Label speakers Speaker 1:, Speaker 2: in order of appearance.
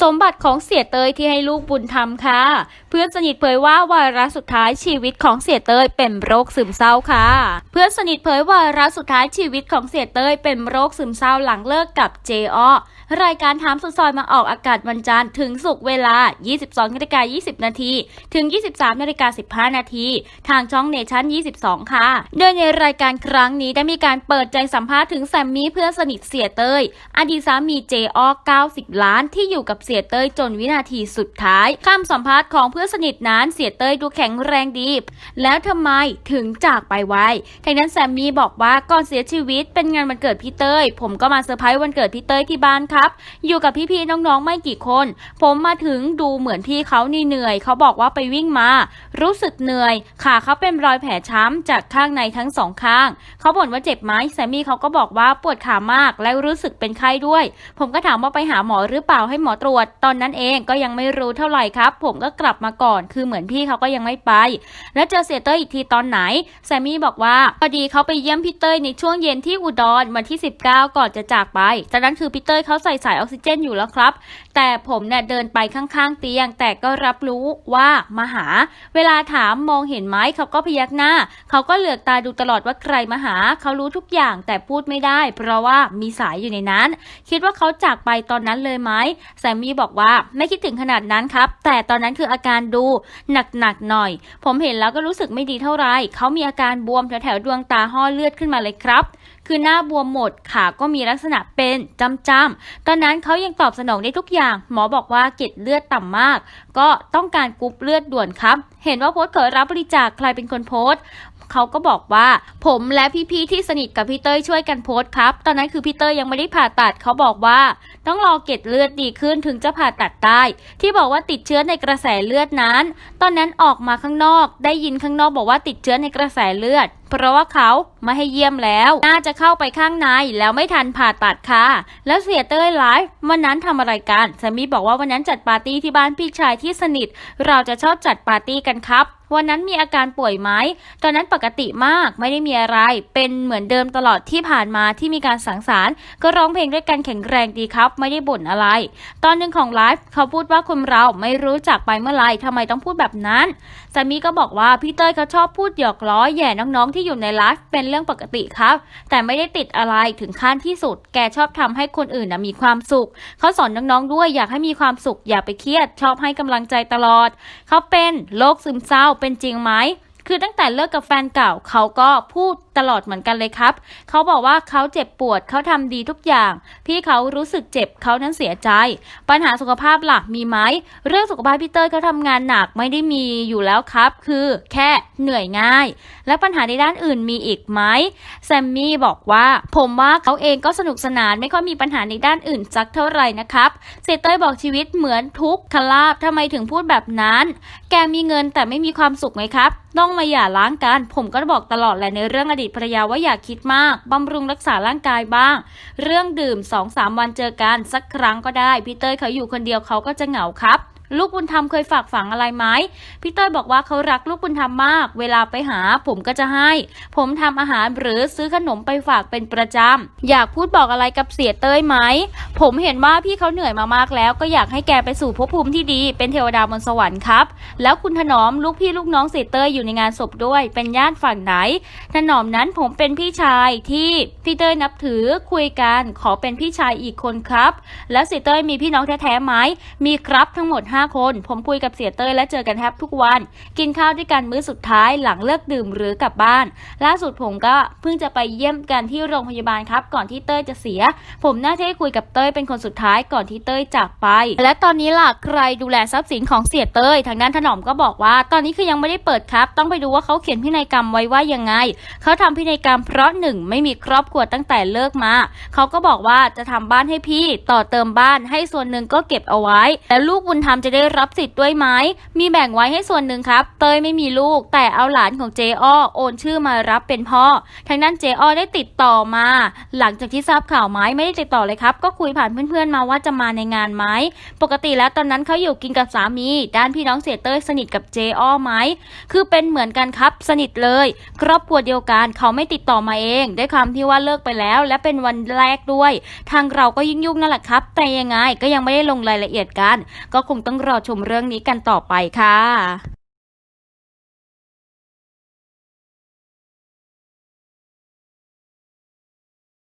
Speaker 1: สมบัติของเสียเตยที่ให้ลูกบุญธรรมค่ะ เพื่อนสนิทเผยว่าวาระสุดท้ายชีวิตของเสียเตยเป็นโรคซึมเศร้าค่ะ เพื่อนสนิทเผยวาระสุดท้ายชีวิตของเสียเตยเป็นโรคซึมเศร้าหลังเลิกกับเจออรายการถามสุดซอยมาออกอากาศวันจันทร์ถึงศุกร์เวลา 22นาฬิกา20 นาที ถึง 23นาฬิกา15 นาที ทางช่องเนชั่น 22 ค่ะ โดยในรายการครั้งนี้ได้มีการเปิดใจสัมภาษณ์ถึงแซมมี่เพื่อนสนิทเสียเตย อดีตสามีเจออ90 ล้านที่อยู่กับเสียเตยจนวินาทีสุดท้ายคำสัมภาษณ์ของเพื่อนสนิทนั้นเสียเตยดูแข็งแรงดี แล้วทำไมถึงจากไปไวทางนั้นแซมมี่บอกว่าก่อนเสียชีวิตเป็นงานวันเกิดพี่เตยผมก็มาเซอร์ไพรส์วันเกิดพี่เตยที่บ้านครับ อยู่กับพี่ๆน้องๆไม่กี่คน ผมมาถึงดูเหมือนพี่เขานี่เหนื่อยเขาบอกว่าไปวิ่งมา รู้สึกเหนื่อยขาเขาเป็นรอยแผลช้ำจากข้างในทั้งสองข้างเขาบ่นว่าเจ็บไหมแซมมี่เขาก็บอกว่าปวดขามากและรู้สึกเป็นไข้ด้วย ผมก็ถามว่าไปหาหมอหรือเปล่าให้หมอตรวจตอนนั้นเองก็ยังไม่รู้เท่าไหร่ครับ ผมก็กลับมาก่อน คือเหมือนพี่เขาก็ยังไม่ไป แล้วเจอเสียเต้ยอีกทีตอนไหน แซมมี่บอกว่าพอดีเขาไปเยี่ยมพี่เต้ยในช่วงเย็นที่อุดรวันที่ 19 ก่อนจะจากไปจากนั้นคือพี่เต้ยเขาใส่สายออกซิเจนอยู่แล้วครับ แต่ผมเนี่ยเดินไปข้างๆ เตียง แต่ก็รับรู้ว่ามาหา เวลาถามมองเห็นไหมเขาก็พยักหน้า เขาก็เหลือกตาดูตลอดว่าใครมาหา เขารู้ทุกอย่างแต่พูดไม่ได้ เพราะว่ามีสายอยู่ในนั้น คิดว่าเขาจากไปตอนนั้นเลยไหมแซมมี่บอกว่าไม่คิดถึงขนาดนั้นครับ แต่ตอนนั้นคืออาการดูหนักๆหน่อย ผมเห็นแล้วก็รู้สึกไม่ดีเท่าไหร่เขามีอาการบวมแถวๆดวงตาห่อเลือดขึ้นมาเลยครับ คือหน้าบวมหมดขาก็มีลักษณะเป็นจำๆตอนนั้นเขายังตอบสนองได้ทุกอย่าง หมอบอกว่าเกล็ดเลือดต่ำมาก ก็ต้องการกรุ๊ปเลือดด่วนครับ เห็นว่าโพสต์ขอรับบริจาคใครเป็นคนโพสต์ เขาก็บอกว่าผมและพี่ๆที่สนิทกับพี่เต้ยช่วยกันโพสต์ครับ ตอนนั้นคือพี่เต้ยยังไม่ได้ผ่าตัดเขาบอกว่า ต้องรอเกล็ดเลือดดีขึ้นถึงจะผ่าตัดได้ ที่บอกว่าติดเชื้อในกระแสเลือดนั้น ตอนนั้นออกมาข้างนอก ได้ยินข้างนอกบอกว่าติดเชื้อในกระแสเลือด เพราะว่าเขาไม่ให้เยี่ยมแล้ว น่าจะเข้าไปข้างในแล้วไม่ทันผ่าตัดค่ะ แล้วเสียเต้ยไลฟ์วันนั้นทำอะไรกันแซมมี่บอกว่าวันนั้นจัดปาร์ตี้ที่บ้านพี่ชายที่สนิท เราจะชอบจัดปาร์ตี้กันครับวันนั้นมีอาการป่วยไหม ตอนนั้นปกติมาก ไม่ได้มีอะไร เป็นเหมือนเดิมตลอดที่ผ่านมาที่มีการสังสรรค์ ก็ร้องเพลงด้วยกันแข็งแรงดีครับ ไม่ได้บ่นอะไร ตอนหนึ่งของไลฟ์เขาพูดว่าคนเราไม่รู้จักไปเมื่อไหรทำไมต้องพูดแบบนั้น สามีก็บอกว่าพี่เต้ยเขาชอบพูดหยอกล้อแย่น้องๆที่อยู่ในไลฟ์เป็นเรื่องปกติครับ แต่ไม่ได้ติดอะไรถึงขั้นที่สุด แกชอบทำให้คนอื่นนะมีความสุข เขาสอนน้องๆด้วยอยากให้มีความสุขอย่าไปเครียด ชอบให้กำลังใจตลอด เขาเป็นโรคซึมเศร้าเป็นจริงไหม คือตั้งแต่เลิกกับแฟนเก่าเขาก็พูดตลอดเหมือนกันเลยครับ เขาบอกว่าเขาเจ็บปวดเขาทำดีทุกอย่าง พี่เขารู้สึกเจ็บเขานั้นเสียใจ ปัญหาสุขภาพหลักมีไหมเรื่องสุขภาพพี่เตอร์เขาทำงานหนักไม่ได้มีอยู่แล้วครับ คือแค่เหนื่อยง่าย และปัญหาในด้านอื่นมีอีกไหมแซมมี่บอกว่าผมว่าเขาเองก็สนุกสนานไม่ค่อยมีปัญหาในด้านอื่นสักเท่าไหร่นะครับเซเต้ยบอกชีวิตเหมือนทุกขลาบทำไมถึงพูดแบบนั้น แกมีเงินแต่ไม่มีความสุขไหมครับ ต้องมาหย่าร้างกัน ผมก็บอกตลอดแหละในเรื่องอดีตภรรยาว่าอย่าคิดมากบำรุงรักษาร่างกายบ้าง เรื่องดื่ม2-3วันเจอกันสักครั้งก็ได้พี่เต้ยเขาอยู่คนเดียวเขาก็จะเหงาครับ ลูกบุญธรรมเคยฝากฝังอะไรไหมพี่เต้ยบอกว่าเขารักลูกบุญธรรมมาก เวลาไปหาผมก็จะให้ ผมทำอาหารหรือซื้อขนมไปฝากเป็นประจำอยากพูดบอกอะไรกับเสียเต้ยไหม ผมเห็นว่าพี่เขาเหนื่อยมามากแล้ว ก็อยากให้แกไปสู่ภพภูมิที่ดี เป็นเทวดาบนสวรรค์ครับ แล้วคุณถนอมลูกพี่ลูกน้องเสียเต้ยอยู่ในงานศพด้วย เป็นญาติฝั่งไหน ถนอมนั้นผมเป็นพี่ชายที่พี่เต้ยนับถือคุยกันขอเป็นพี่ชายอีกคนครับ แล้วเสียเต้ยมีพี่น้องแท้ๆไหมมีครับทั้งหมด5คน ผมคุยกับเสียเต้ยและเจอกันแทบทุกวัน กินข้าวด้วยกันมื้อสุดท้ายหลังเลิกดื่มหรือกลับบ้าน ล่าสุดผมก็เพิ่งจะไปเยี่ยมกันที่โรงพยาบาลครับ ก่อนที่เต้ยจะเสีย ผมน่าจะได้คุยกับเต้ยเป็นคนสุดท้ายก่อนที่เต้ยจากไป และตอนนี้ล่ะใครดูแลทรัพย์สินของเสียเต้ยทางด้านถนอมก็บอกว่า ตอนนี้คือยังไม่ได้เปิดครับ ต้องไปดูว่าเขาเขียนพินัยกรรมไว้ว่ายังไง เขาทำพินัยกรรมเพราะหนึ่งไม่มีครอบครัวตั้งแต่เลิกมา เขาก็บอกว่าจะทำบ้านให้พี่ต่อเติมบ้านให้ส่วนหนึ่งก็เก็บเอาไว้ แล้วลูกบุญธรรมจะได้รับสิทธิ์ด้วยไหม มีแบ่งไว้ให้ส่วนหนึ่งครับ เตยไม่มีลูก แต่เอาหลานของเจอ้อโอนชื่อมารับเป็นพ่อ ทางด้านเจอ้อได้ติดต่อมา หลังจากที่ทราบข่าวไหมไม่ได้ติดต่อเลยครับ ก็คุยผ่านเพื่อนๆมาว่าจะมาในงานไหม ปกติแล้วตอนนั้นเขาอยู่กินกับสามี ด้านพี่น้องเสียเต้ยสนิทกับเจอ้อไหม คือเป็นเหมือนกันครับ สนิทเลย ครอบครัวเดียวกันเขาไม่ติดต่อมาเอง ด้วยคำที่ว่าเลิกไปแล้ว และเป็นวันแรกด้วย ทางเราก็ยุ่งๆนั่นแหละครับ แต่ยังไงก็ยังไม่ได้ลงรายละเอียดกัน ก็คงต้องต้องรอชมเรื่องนี้กันต่อไปค่ะ